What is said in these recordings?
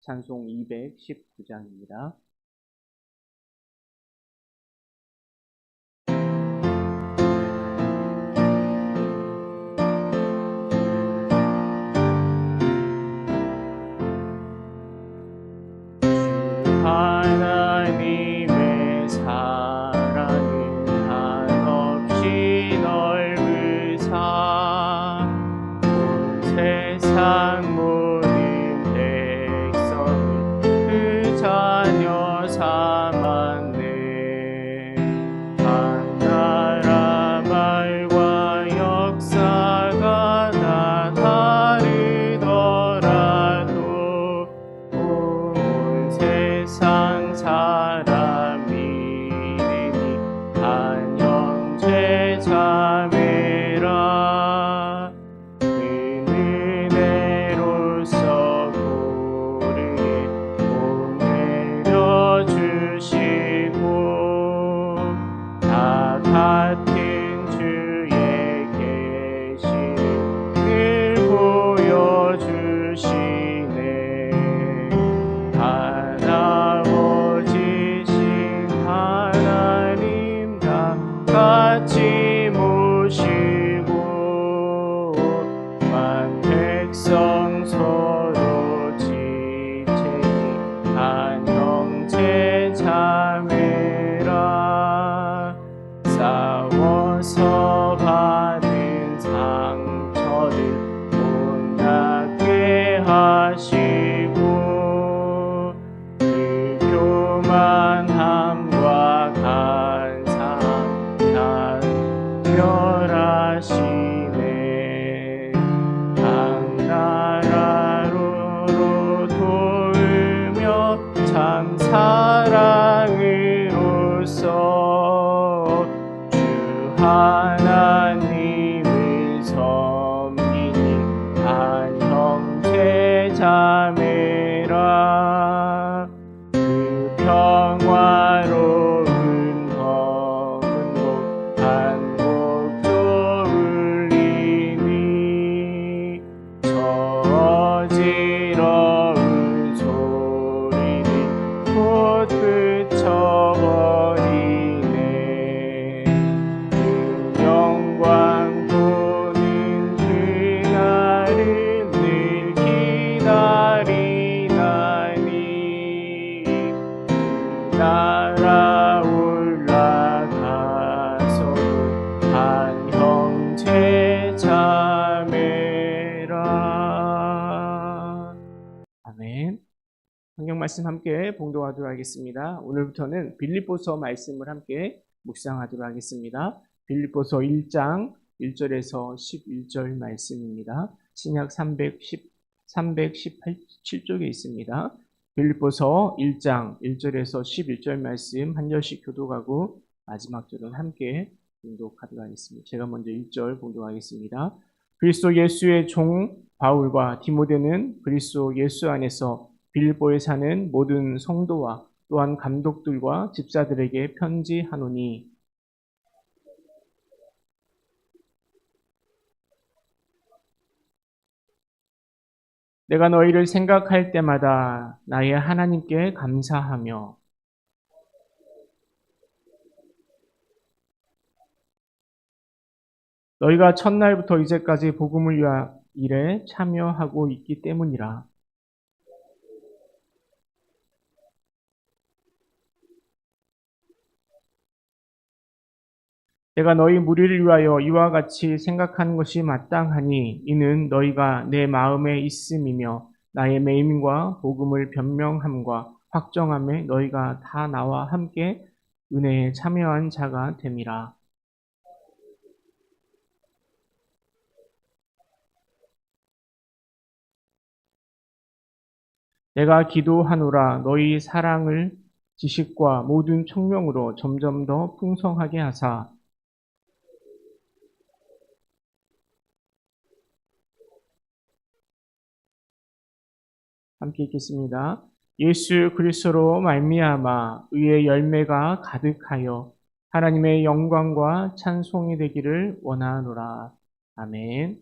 찬송 219장입니다. 말씀 함께 봉독하도록 하겠습니다. 오늘부터는 빌립보서 말씀을 함께 묵상하도록 하겠습니다. 빌립보서 1장 1절에서 11절 말씀입니다. 신약 310, 317쪽에 있습니다. 빌립보서 1장 1절에서 11절 말씀 한 절씩 교독하고 마지막 절은 함께 봉독하도록 하겠습니다. 제가 먼저 1절 봉독하겠습니다. 그리스도 예수의 종 바울과 디모데는 그리스도 예수 안에서 빌보에 사는 모든 성도와 또한 감독들과 집사들에게 편지하노니 내가 너희를 생각할 때마다 나의 하나님께 감사하며 너희가 첫날부터 이제까지 복음을 위한 일에 참여하고 있기 때문이라. 내가 너희 무리를 위하여 이와 같이 생각하는 것이 마땅하니 이는 너희가 내 마음에 있음이며 나의 매임과 복음을 변명함과 확정함에 너희가 다 나와 함께 은혜에 참여한 자가 됨이라. 내가 기도하노라 너희 사랑을 지식과 모든 청명으로 점점 더 풍성하게 하사 함께 읽겠습니다. 예수 그리스도로 말미암아 의의 열매가 가득하여 하나님의 영광과 찬송이 되기를 원하노라. 아멘.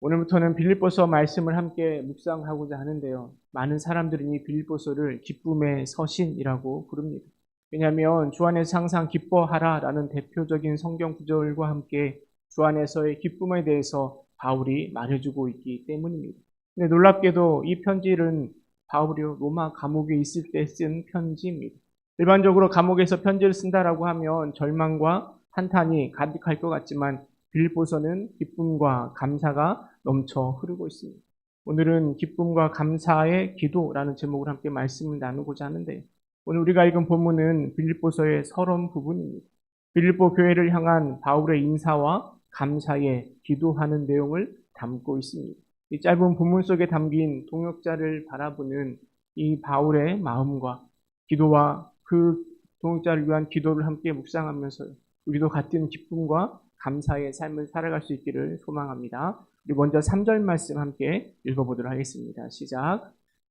오늘부터는 빌립보서 말씀을 함께 묵상하고자 하는데요. 많은 사람들은 이 빌립보서를 기쁨의 서신이라고 부릅니다. 왜냐하면 주 안에서 항상 기뻐하라라는 대표적인 성경 구절과 함께 주 안에서의 기쁨에 대해서 바울이 말해주고 있기 때문입니다. 근데 놀랍게도 이 편지는 바울이 로마 감옥에 있을 때 쓴 편지입니다. 일반적으로 감옥에서 편지를 쓴다라고 하면 절망과 한탄이 가득할 것 같지만 빌보서는 기쁨과 감사가 넘쳐 흐르고 있습니다. 오늘은 기쁨과 감사의 기도라는 제목을 함께 말씀을 나누고자 하는데 오늘 우리가 읽은 본문은 빌립보서의 서론 부분입니다. 빌립보 교회를 향한 바울의 인사와 감사의 기도하는 내용을 담고 있습니다. 이 짧은 본문 속에 담긴 동역자를 바라보는 이 바울의 마음과 기도와 그 동역자를 위한 기도를 함께 묵상하면서 우리도 같은 기쁨과 감사의 삶을 살아갈 수 있기를 소망합니다. 우리 먼저 3절 말씀 함께 읽어보도록 하겠습니다. 시작.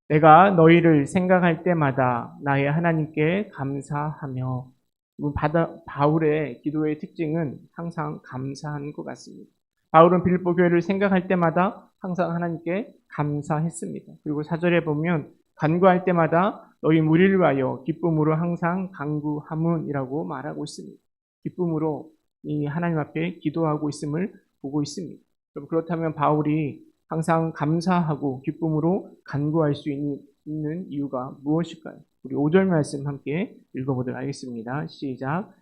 내가 너희를 생각할 때마다 나의 하나님께 감사하며 바다, 바울의 기도의 특징은 항상 감사한 것 같습니다. 바울은 빌보 교회를 생각할 때마다 항상 하나님께 감사했습니다. 그리고 사절에 보면 간구할 때마다 너희 무리를 위하여 기쁨으로 항상 강구하문이라고 말하고 있습니다. 기쁨으로 이 하나님 앞에 기도하고 있음을 보고 있습니다. 그렇다면 바울이 항상 감사하고 기쁨으로 간구할 수 있는 이유가 무엇일까요? 우리 5절 말씀 함께 읽어보도록 하겠습니다. 시작.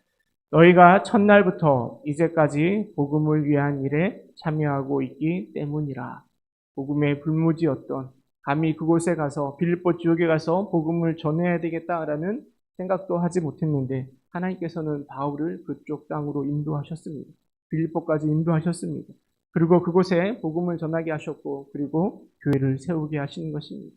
너희가 첫날부터 이제까지 복음을 위한 일에 참여하고 있기 때문이라. 복음의 불무지였던 감히 그곳에 가서 빌립보 지역에 가서 복음을 전해야 되겠다라는 생각도 하지 못했는데 하나님께서는 바울을 그쪽 땅으로 인도하셨습니다. 빌립보까지 인도하셨습니다. 그리고 그곳에 복음을 전하게 하셨고 그리고 교회를 세우게 하시는 것입니다.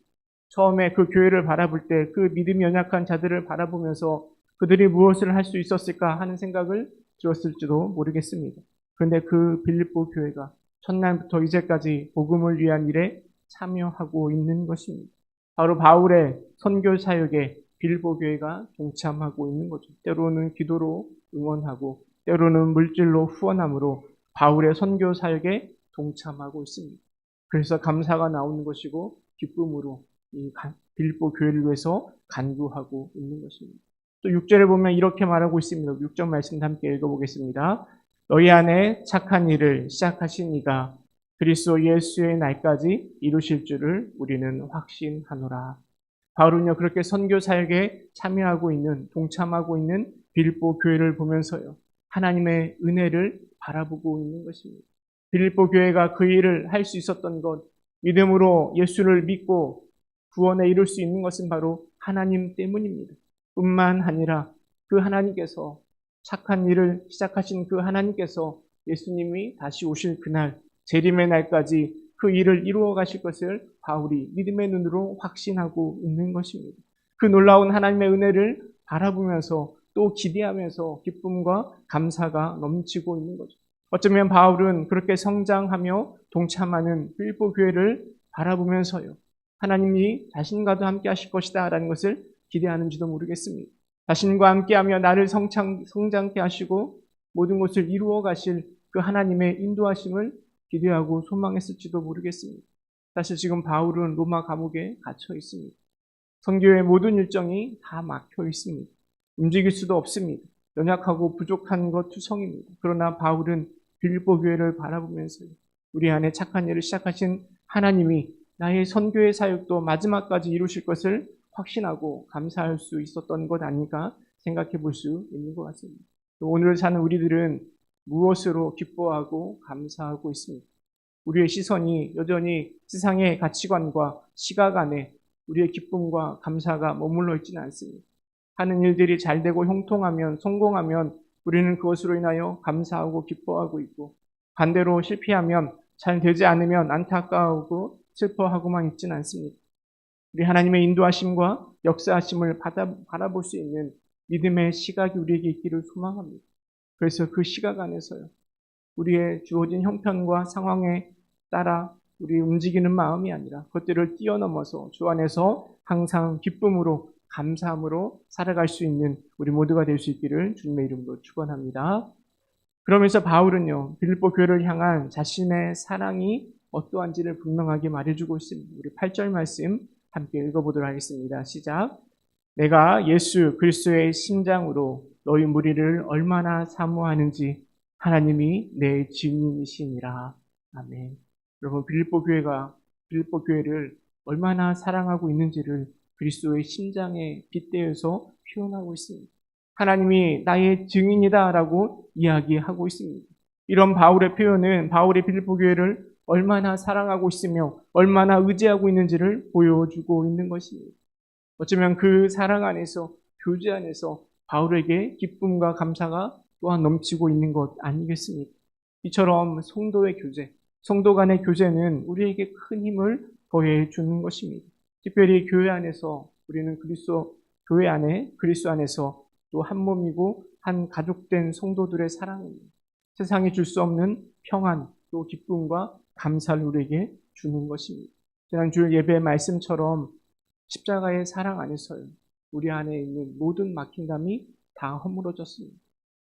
처음에 그 교회를 바라볼 때 그 믿음이 연약한 자들을 바라보면서 그들이 무엇을 할 수 있었을까 하는 생각을 들었을지도 모르겠습니다. 그런데 그 빌립보 교회가 첫날부터 이제까지 복음을 위한 일에 참여하고 있는 것입니다. 바로 바울의 선교 사역에 빌보 교회가 동참하고 있는 거죠. 때로는 기도로 응원하고 때로는 물질로 후원함으로 바울의 선교 사역에 동참하고 있습니다. 그래서 감사가 나오는 것이고 기쁨으로 이 빌보 교회를 위해서 간구하고 있는 것입니다. 또 6절에 보면 이렇게 말하고 있습니다. 6절 말씀 함께 읽어보겠습니다. 너희 안에 착한 일을 시작하신 이가 그리스도 예수의 날까지 이루실 줄을 우리는 확신하노라. 바울은요 그렇게 선교 사역에 참여하고 있는 동참하고 있는 빌보 교회를 보면서요 하나님의 은혜를 바라보고 있는 것입니다. 빌보 교회가 그 일을 할 수 있었던 것 믿음으로 예수를 믿고 구원에 이룰 수 있는 것은 바로 하나님 때문입니다. 뿐만 아니라 그 하나님께서 착한 일을 시작하신 그 하나님께서 예수님이 다시 오실 그날 재림의 날까지 그 일을 이루어 가실 것을 바울이 믿음의 눈으로 확신하고 있는 것입니다. 그 놀라운 하나님의 은혜를 바라보면서 또 기대하면서 기쁨과 감사가 넘치고 있는 거죠. 어쩌면 바울은 그렇게 성장하며 동참하는 필보 교회를 바라보면서요. 하나님이 자신과도 함께 하실 것이다 라는 것을 기대하는지도 모르겠습니다. 자신과 함께하며 나를 성장, 성장케 하시고 모든 것을 이루어 가실 그 하나님의 인도하심을 기대하고 소망했을지도 모르겠습니다. 사실 지금 바울은 로마 감옥에 갇혀 있습니다. 선교의 모든 일정이 다 막혀 있습니다. 움직일 수도 없습니다. 연약하고 부족한 것 투성입니다. 그러나 바울은 빌보 교회를 바라보면서 우리 안에 착한 일을 시작하신 하나님이 나의 선교의 사역도 마지막까지 이루실 것을 확신하고 감사할 수 있었던 것 아닐까 생각해 볼 수 있는 것 같습니다. 또 오늘 사는 우리들은 무엇으로 기뻐하고 감사하고 있습니까? 우리의 시선이 여전히 세상의 가치관과 시각 안에 우리의 기쁨과 감사가 머물러 있지는 않습니다. 하는 일들이 잘 되고 형통하면 성공하면 우리는 그것으로 인하여 감사하고 기뻐하고 있고 반대로 실패하면 잘 되지 않으면 안타까워하고 슬퍼하고만 있지는 않습니다. 우리 하나님의 인도하심과 역사하심을 받아, 바라볼 수 있는 믿음의 시각이 우리에게 있기를 소망합니다. 그래서 그 시각 안에서요. 우리의 주어진 형편과 상황에 따라 우리 움직이는 마음이 아니라 그것들을 뛰어넘어서 주 안에서 항상 기쁨으로 감사함으로 살아갈 수 있는 우리 모두가 될 수 있기를 주님의 이름으로 축원합니다. 그러면서 바울은요 빌립보 교회를 향한 자신의 사랑이 어떠한지를 분명하게 말해주고 있습니다. 우리 8절 말씀 함께 읽어보도록 하겠습니다. 시작. 내가 예수 그리스도의 심장으로 너희 무리를 얼마나 사모하는지 하나님이 내 증인이시니라. 아멘. 여러분 빌립보 교회가 빌립보 교회를 얼마나 사랑하고 있는지를 그리스도의 심장에 빗대어서 표현하고 있습니다. 하나님이 나의 증인이다라고 이야기하고 있습니다. 이런 바울의 표현은 바울의 빌립보 교회를 얼마나 사랑하고 있으며 얼마나 의지하고 있는지를 보여주고 있는 것입니다. 어쩌면 그 사랑 안에서 교제 안에서 바울에게 기쁨과 감사가 또한 넘치고 있는 것 아니겠습니까? 이처럼 성도의 교제, 성도 간의 교제는 우리에게 큰 힘을 더해 주는 것입니다. 특별히 교회 안에서 우리는 그리스도 교회 안에 그리스도 안에서 또 한 몸이고 한 가족된 성도들의 사랑입니다. 세상이 줄 수 없는 평안 또 기쁨과 감사를 우리에게 주는 것입니다. 지난주 예배 말씀처럼 십자가의 사랑 안에서요. 우리 안에 있는 모든 막힌담이 다 허물어졌습니다.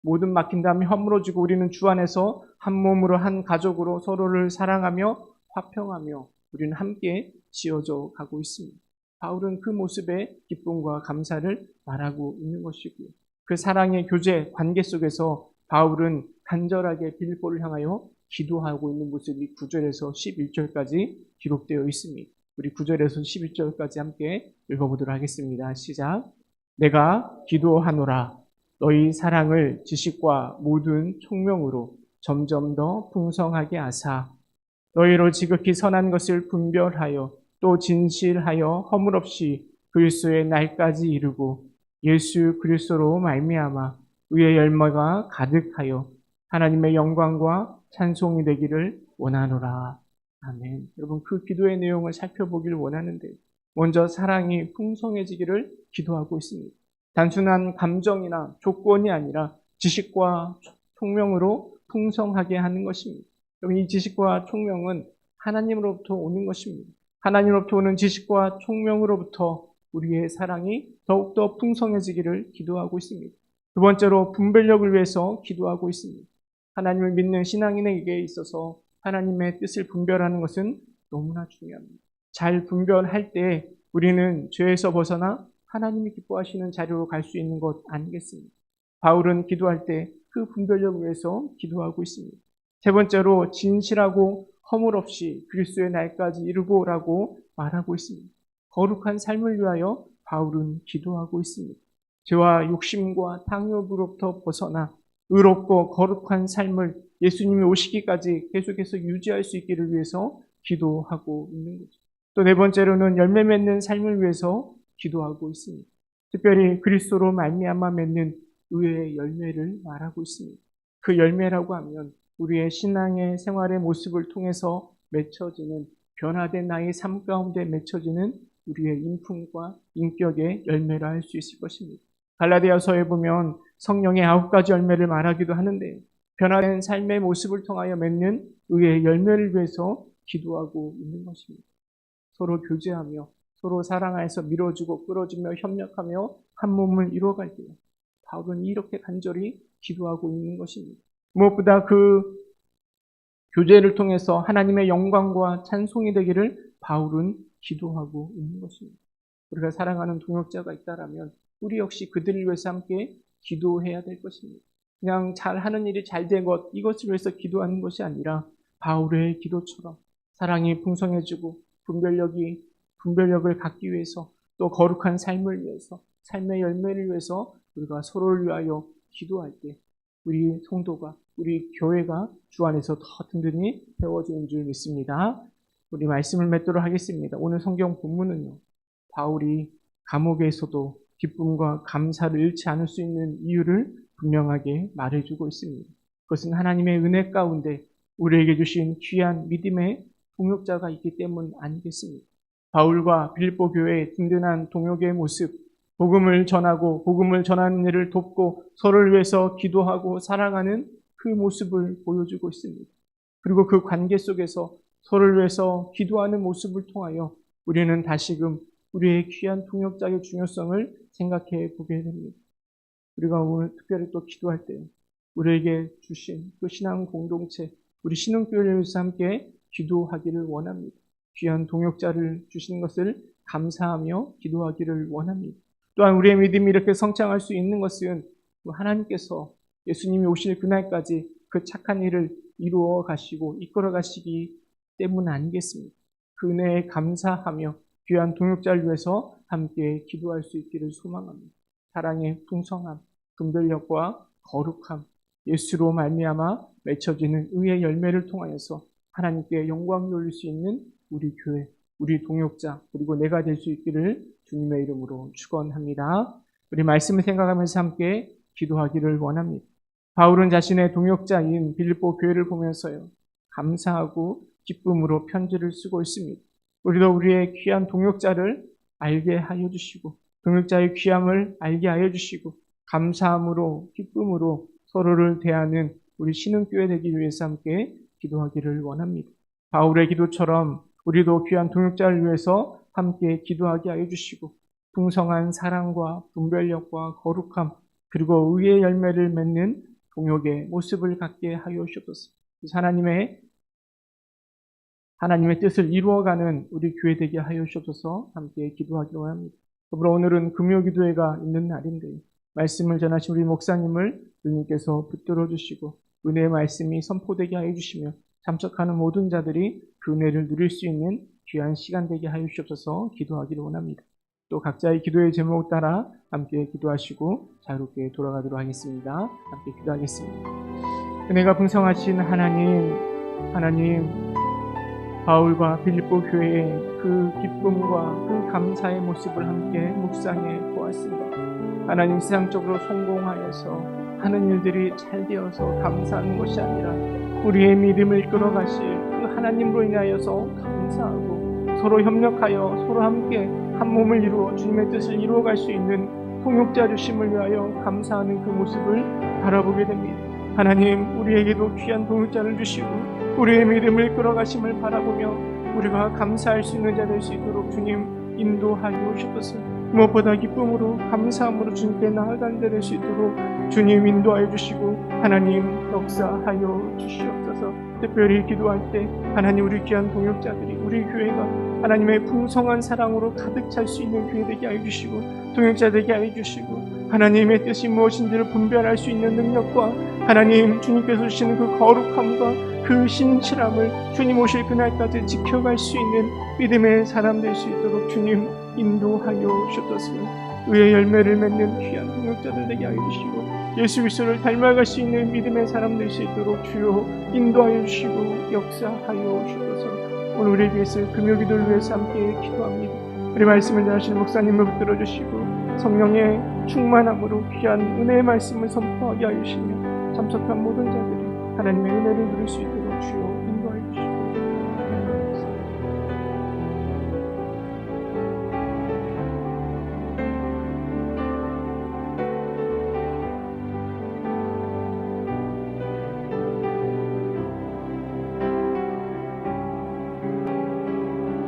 모든 막힌담이 허물어지고 우리는 주 안에서 한 몸으로 한 가족으로 서로를 사랑하며 화평하며 우리는 함께 지어져 가고 있습니다. 바울은 그 모습에 기쁨과 감사를 말하고 있는 것이고요. 그 사랑의 교제, 관계 속에서 바울은 간절하게 빌보를 향하여 기도하고 있는 모습이 9절에서 11절까지 기록되어 있습니다. 우리 9절에서 11절까지 함께 읽어보도록 하겠습니다. 시작. 내가 기도하노라. 너희 사랑을 지식과 모든 총명으로 점점 더 풍성하게 하사 너희로 지극히 선한 것을 분별하여 또 진실하여 허물없이 그리스도의 날까지 이루고 예수 그리스도로 말미암아 의의 열매가 가득하여 하나님의 영광과 찬송이 되기를 원하노라. 아멘. 여러분 그 기도의 내용을 살펴보기를 원하는데 먼저 사랑이 풍성해지기를 기도하고 있습니다. 단순한 감정이나 조건이 아니라 지식과 총명으로 풍성하게 하는 것입니다. 여러분 이 지식과 총명은 하나님으로부터 오는 것입니다. 하나님으로부터 오는 지식과 총명으로부터 우리의 사랑이 더욱더 풍성해지기를 기도하고 있습니다. 두 번째로 분별력을 위해서 기도하고 있습니다. 하나님을 믿는 신앙인에게 있어서 하나님의 뜻을 분별하는 것은 너무나 중요합니다. 잘 분별할 때 우리는 죄에서 벗어나 하나님이 기뻐하시는 자리로 갈 수 있는 것 아니겠습니까? 바울은 기도할 때 그 분별력을 위해서 기도하고 있습니다. 세 번째로 진실하고 허물 없이 그리스도의 날까지 이루고라고 말하고 있습니다. 거룩한 삶을 위하여 바울은 기도하고 있습니다. 죄와 욕심과 탕욕으로부터 벗어나 의롭고 거룩한 삶을 예수님이 오시기까지 계속해서 유지할 수 있기를 위해서 기도하고 있는 거죠. 또 네 번째로는 열매 맺는 삶을 위해서 기도하고 있습니다. 특별히 그리스도로 말미암아 맺는 의의 열매를 말하고 있습니다. 그 열매라고 하면 우리의 신앙의 생활의 모습을 통해서 맺혀지는 변화된 나의 삶 가운데 맺혀지는 우리의 인품과 인격의 열매라 할 수 있을 것입니다. 갈라디아서에 보면 성령의 아홉 가지 열매를 말하기도 하는데 변화된 삶의 모습을 통하여 맺는 의의 열매를 위해서 기도하고 있는 것입니다. 서로 교제하며 서로 사랑하여서 밀어주고 끌어주며 협력하며 한 몸을 이루어갈 때 바울은 이렇게 간절히 기도하고 있는 것입니다. 무엇보다 그 교제를 통해서 하나님의 영광과 찬송이 되기를 바울은 기도하고 있는 것입니다. 우리가 사랑하는 동역자가 있다라면 우리 역시 그들을 위해서 함께 기도해야 될 것입니다. 그냥 잘하는 일이 잘 된 것, 이것을 위해서 기도하는 것이 아니라 바울의 기도처럼 사랑이 풍성해지고 분별력이 분별력을 갖기 위해서 또 거룩한 삶을 위해서 삶의 열매를 위해서 우리가 서로를 위하여 기도할 때 우리 성도가 우리 교회가 주 안에서 더 든든히 세워지는 줄 믿습니다. 우리 말씀을 맺도록 하겠습니다. 오늘 성경 본문은요. 바울이 감옥에서도 기쁨과 감사를 잃지 않을 수 있는 이유를 분명하게 말해주고 있습니다. 그것은 하나님의 은혜 가운데 우리에게 주신 귀한 믿음의 동역자가 있기 때문 아니겠습니까? 바울과 빌립보 교회의 든든한 동역의 모습, 복음을 전하고 복음을 전하는 일을 돕고 서로를 위해서 기도하고 살아가는 그 모습을 보여주고 있습니다. 그리고 그 관계 속에서 서로를 위해서 기도하는 모습을 통하여 우리는 다시금 우리의 귀한 동역자의 중요성을 생각해 보게 됩니다. 우리가 오늘 특별히 또 기도할 때 우리에게 주신 그 신앙 공동체, 우리 신흥교회를 위해서 함께 기도하기를 원합니다. 귀한 동역자를 주신 것을 감사하며 기도하기를 원합니다. 또한 우리의 믿음이 이렇게 성장할 수 있는 것은 하나님께서 예수님이 오실 그날까지 그 착한 일을 이루어 가시고 이끌어 가시기 때문 아니겠습니까? 그 은혜에 감사하며 귀한 동역자를 위해서 함께 기도할 수 있기를 소망합니다. 사랑의 풍성함, 분별력과 거룩함, 예수로 말미암아 맺혀지는 의의 열매를 통하여서 하나님께 영광 돌릴 수 있는 우리 교회, 우리 동역자, 그리고 내가 될 수 있기를 주님의 이름으로 축원합니다. 우리 말씀을 생각하면서 함께 기도하기를 원합니다. 바울은 자신의 동역자인 빌립보 교회를 보면서요. 감사하고 기쁨으로 편지를 쓰고 있습니다. 우리도 우리의 귀한 동역자를 알게 하여 주시고 동역자의 귀함을 알게 하여 주시고 감사함으로 기쁨으로 서로를 대하는 우리 신흥교회 되기 위해서 함께 기도하기를 원합니다. 바울의 기도처럼 우리도 귀한 동역자를 위해서 함께 기도하게 하여 주시고 풍성한 사랑과 분별력과 거룩함 그리고 의의 열매를 맺는 동역의 모습을 갖게 하여 주옵소서. 하나님의 하나님의 뜻을 이루어가는 우리 교회 되게 하여 주옵소서 함께 기도하기로 합니다. 더불어 오늘은 금요기도회가 있는 날인데 말씀을 전하신 우리 목사님을 주님께서 붙들어 주시고 은혜의 말씀이 선포되게 하여 주시며 참석하는 모든 자들이 그 은혜를 누릴 수 있는 귀한 시간 되게 하여 주옵소서 기도하기를 원합니다. 또 각자의 기도의 제목 따라 함께 기도하시고 자유롭게 돌아가도록 하겠습니다. 함께 기도하겠습니다. 은혜가 풍성하신 하나님, 하나님, 바울과 빌립보 교회의 그 기쁨과 그 감사의 모습을 함께 묵상해 보았습니다. 하나님 세상적으로 성공하여서 하는 일들이 잘 되어서 감사하는 것이 아니라 우리의 믿음을 끌어가실 그 하나님으로 인하여서 감사하고 서로 협력하여 서로 함께 한 몸을 이루어 주님의 뜻을 이루어갈 수 있는 통역자 주심을 위하여 감사하는 그 모습을 바라보게 됩니다. 하나님 우리에게도 귀한 동역자를 주시고 우리의 믿음을 끌어가심을 바라보며 우리가 감사할 수 있는 자 될 수 있도록 주님 인도하여 주옵소서. 무엇보다 기쁨으로 감사함으로 주님께 나아가는 자 될 수 있도록 주님 인도하여 주시고 하나님 역사하여 주시옵소서. 특별히 기도할 때 하나님 우리 귀한 동역자들이 우리 교회가 하나님의 풍성한 사랑으로 가득 찰 수 있는 교회 되게 하여 주시고 동역자 되게 하여 주시고 하나님의 뜻이 무엇인지를 분별할 수 있는 능력과 하나님 주님께서 주시는 그 거룩함과 그 신실함을 주님 오실 그날까지 지켜갈 수 있는 믿음의 사람 될 수 있도록 주님 인도하여 주옵소서. 의의 열매를 맺는 귀한 동역자들 되게 하여 주시고 예수 그리스도를 닮아갈 수 있는 믿음의 사람 될 수 있도록 주여 인도하여 주시고 역사하여 주옵소서. 오늘 우리에게 있을 금요기도를 위해서 함께 기도합니다. 우리 말씀을 전하시는 목사님을 붙들어 주시고 성령의 충만함으로 귀한 은혜의 말씀을 선포하게 하시며 참석한 모든 자들 à la lumière de la lune, de.